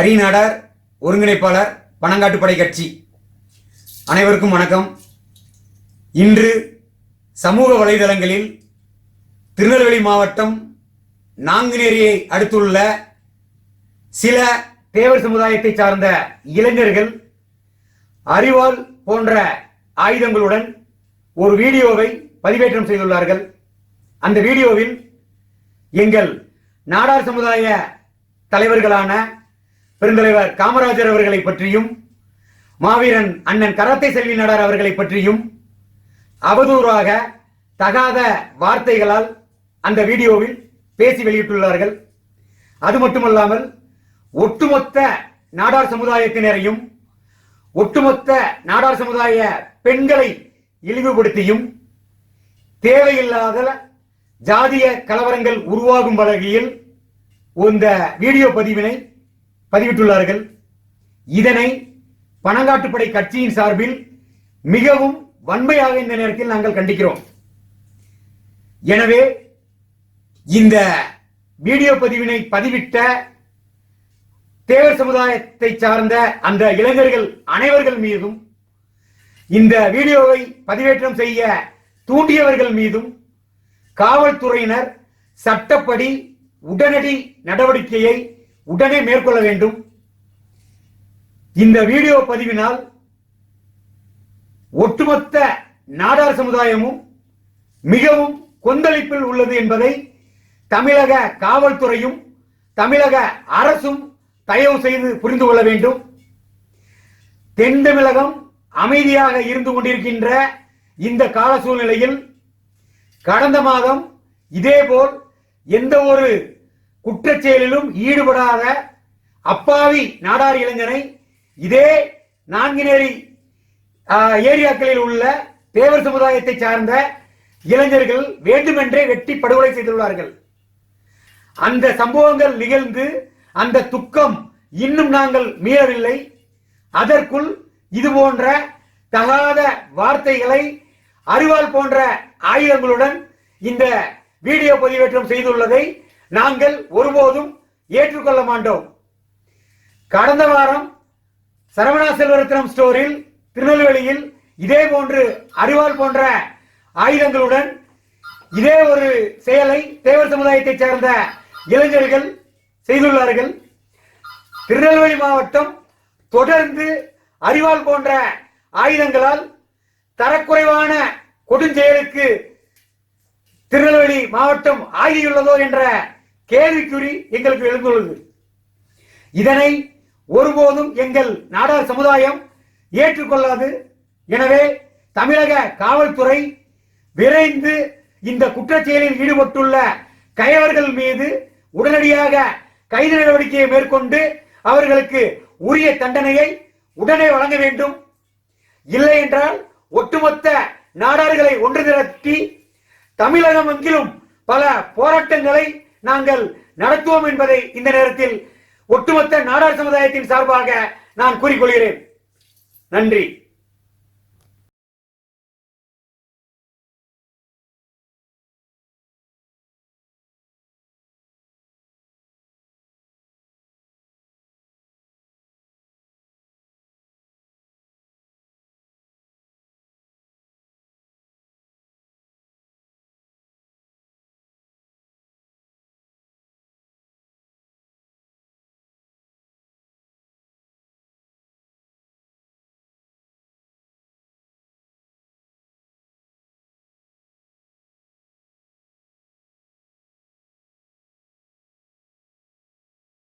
அரிநாடார் ஒருங்கிணைப்பாளர் பனங்காட்டுப்படை கட்சி. அனைவருக்கும் வணக்கம். இன்று சமூக வலைதளங்களில் திருநெல்வேலி மாவட்டம் நாங்குநேரியை அடுத்துள்ள சில தேவர் சமுதாயத்தை சார்ந்த இளைஞர்கள் அறிவால் போன்ற ஆயுதங்களுடன் ஒரு வீடியோவை பதிவேற்றம் செய்துள்ளார்கள். அந்த வீடியோவில் எங்கள் நாடார் சமுதாய தலைவர்களான பெருந்தலைவர் காமராஜர் அவர்களை பற்றியும் மாவீரன் அண்ணன் கரத்தை செல்வி நடார் அவர்களை பற்றியும் அவதூறாக தகாத வார்த்தைகளால் அந்த வீடியோவில் பேசி வெளியிட்டுள்ளார்கள். அது மட்டுமல்லாமல் ஒட்டுமொத்த நாடார் சமுதாயத்தினரையும் ஒட்டுமொத்த நாடார் சமுதாய பெண்களை இழிவுபடுத்தியும் தேவையில்லாத ஜாதிய கலவரங்கள் உருவாகும் வகையில் இந்த வீடியோ பதிவினை பதிவிட்டுள்ளார்கள். இதனை பனங்காட்டுப்படை கட்சியின் சார்பில் மிகவும் வன்மையாக இந்த நேரத்தில் நாங்கள் கண்டிக்கிறோம். எனவே இந்த வீடியோ பதிவினை பதிவிட்ட தேவர் சமுதாயத்தை சார்ந்த அந்த இளைஞர்கள் அனைவர்கள் மீதும் இந்த வீடியோவை பதிவேற்றம் செய்ய தூண்டியவர்கள் மீதும் காவல்துறையினர் சட்டப்படி உடனடி நடவடிக்கையை உடனே மேற்கொள்ள வேண்டும். இந்த வீடியோ பதிவினால் ஒட்டுமொத்த நாடார் சமுதாயமும் மிகவும் கொந்தளிப்பில் உள்ளது என்பதை தமிழக காவல்துறையும் தமிழக அரசும் தயவு செய்து புரிந்து கொள்ள வேண்டும். தென் தமிழகம் அமைதியாக இருந்து கொண்டிருக்கின்ற இந்த கால சூழ்நிலையில் கடந்த மாதம் இதேபோல் எந்த ஒரு குற்றச்செயலிலும் ஈடுபடாத அப்பாவி நாடார் இளைஞனை இதே நான்கினேரி ஏரியாக்களில் உள்ள தேவர் சமுதாயத்தை சார்ந்த இளைஞர்கள் வேண்டுமென்றே வெட்டி படுகொலை செய்துள்ளார்கள். அந்த சம்பவங்கள் நிகழ்ந்து அந்த துக்கம் இன்னும் நாங்கள் மீறவில்லை. அதற்குள் இது போன்ற தகாத வார்த்தைகளை அறிவால் போன்ற ஆயுதங்களுடன் இந்த வீடியோ பதிவேற்றம் செய்துள்ளதை நாங்கள் ஒருபோதும் ஏற்றுக்கொள்ள மாட்டோம். கடந்த வாரம் சரவணா செல்வரத்னம் ஸ்டோரில் திருநெல்வேலியில் இதே போன்று அறிவால் போன்ற ஆயுதங்களுடன் இதே ஒரு செயலை தேவர் சமுதாயத்தைச் சேர்ந்த இளைஞர்கள் செய்துள்ளார்கள். திருநெல்வேலி மாவட்டம் தொடர்ந்து அறிவால் போன்ற ஆயுதங்களால் தரக்குறைவான கொடுஞ்செயலுக்கு திருநெல்வேலி மாவட்டம் ஆகியுள்ளதோ என்ற கேள்விக்குறி எங்களுக்கு எழுந்துள்ளது. இதனை ஒருபோதும் எங்கள் நாடார் சமுதாயம் ஏற்றுக்கொள்ளாது. எனவே தமிழக காவல்துறை விரைந்து இந்த குற்றச்செயலில் ஈடுபட்டுள்ள கயவர்கள் மீது உடனடியாக கைது நடவடிக்கையை மேற்கொண்டு அவர்களுக்கு உரிய தண்டனையை உடனே வழங்க வேண்டும். இல்லை என்றால் ஒட்டுமொத்த நாடார்களை ஒன்று திரட்டி தமிழகம் எங்கிலும் பல போராட்டங்களை நாங்கள் நடத்துவோம் என்பதை இந்த நேரத்தில் ஒட்டுமொத்த நாடார் சமுதாயத்தின் சார்பாக நான் கூறிக்கொள்கிறேன். நன்றி.